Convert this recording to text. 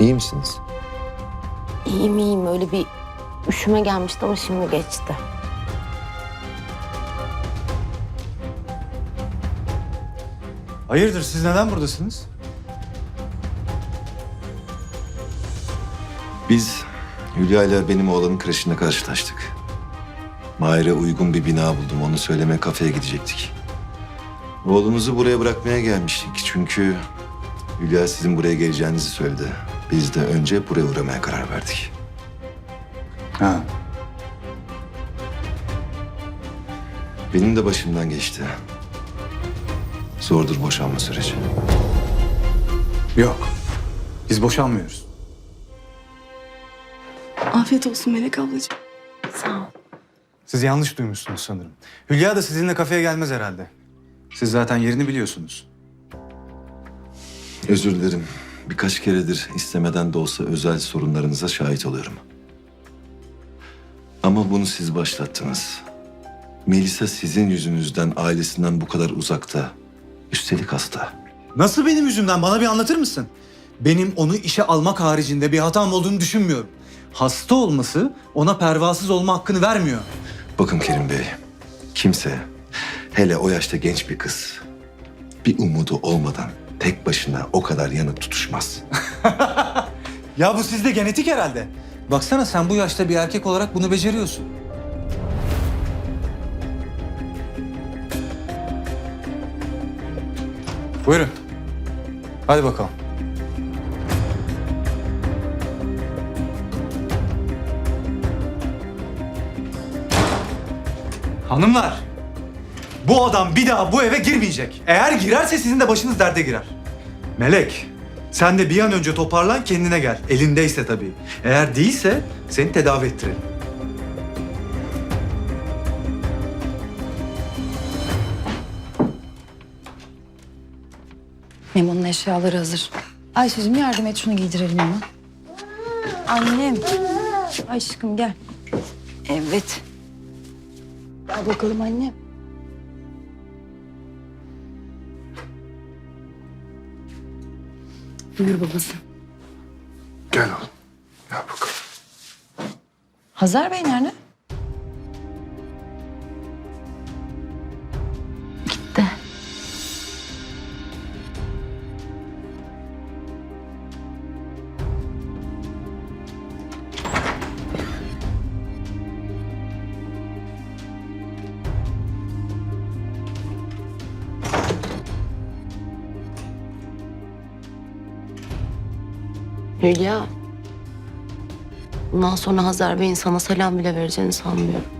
İyi misiniz? İyiyim iyiyim öyle bir üşüme gelmişti ama şimdi geçti. Hayırdır siz neden buradasınız? Biz Hülya ile benim oğlanın kreşinde karşılaştık. Mahir'e uygun bir bina buldum. Onu söyleme kafeye gidecektik. Oğlunuzu buraya bırakmaya gelmiştik. Çünkü Hülya sizin buraya geleceğinizi söyledi. Biz de önce buraya uğramaya karar verdik. Ha. Benim de başımdan geçti. Zordur boşanma süreci. Yok. Biz boşanmıyoruz. Afiyet olsun Melek ablacığım. Sağ ol. Siz yanlış duymuşsunuz sanırım. Hülya da sizinle kafeye gelmez herhalde. Siz zaten yerini biliyorsunuz. Özür dilerim. Birkaç keredir istemeden de olsa özel sorunlarınıza şahit oluyorum. Ama bunu siz başlattınız. Melisa sizin yüzünüzden ailesinden bu kadar uzakta. Üstelik hasta. Nasıl benim yüzümden? Bana bir anlatır mısın? Benim onu işe almak haricinde bir hatam olduğunu düşünmüyorum. Hasta olması ona pervasız olma hakkını vermiyor. Bakın Kerim Bey, kimse, hele o yaşta genç bir kız, bir umudu olmadan tek başına o kadar yanıp tutuşmaz. Ya bu sizde genetik herhalde. Baksana sen bu yaşta bir erkek olarak bunu beceriyorsun. Buyurun. Hadi bakalım. Hanımlar, bu adam bir daha bu eve girmeyecek. Eğer girerse sizin de başınız derde girer. Melek, sen de bir an önce toparlan kendine gel. Elindeyse tabii. Eğer değilse seni tedavi ettirelim. Memo'nun eşyaları hazır. Ayşe'cim yardım et şunu giydirelim hemen. Annem. Aşkım gel. Evet. Gel bakalım annem. Buyur babası. Gel oğlum, gel bakalım. Hazar Bey nerede? Hülya. Bundan sonra Hazar Bey'in sana selam bile vereceğini sanmıyorum.